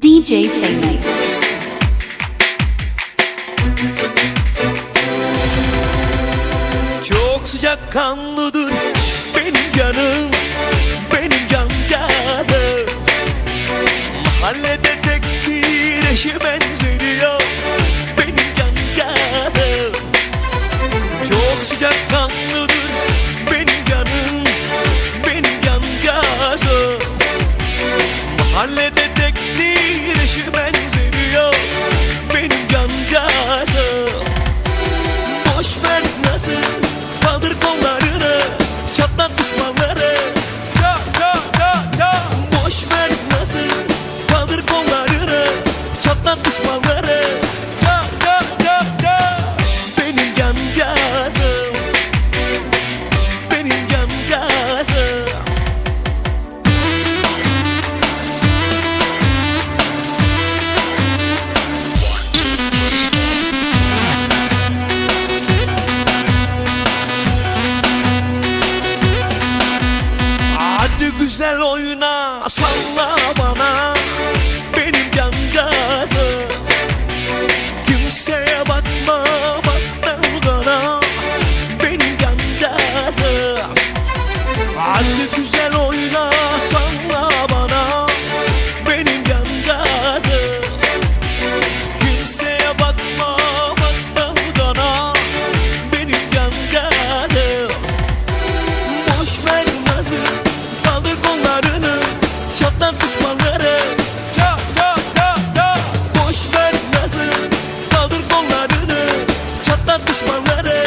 DJ Segment. Çok sıcak kanlıdır benim canım Benim can canım Mahallede tek bir eşe benzeriyor Benim can canım Çok sıcak kanlıdır benim nasıl Kaldır kollarını Çatlat düşmanları. Ça ça ça ça Boş ver nasıl? Kaldır kollarını Çatlat düşmanları güzel oyna salla bana benim yan gazı. Kimseye bakma bak dalgana benim yan gazı. Hadi güzel oyna Düşmanları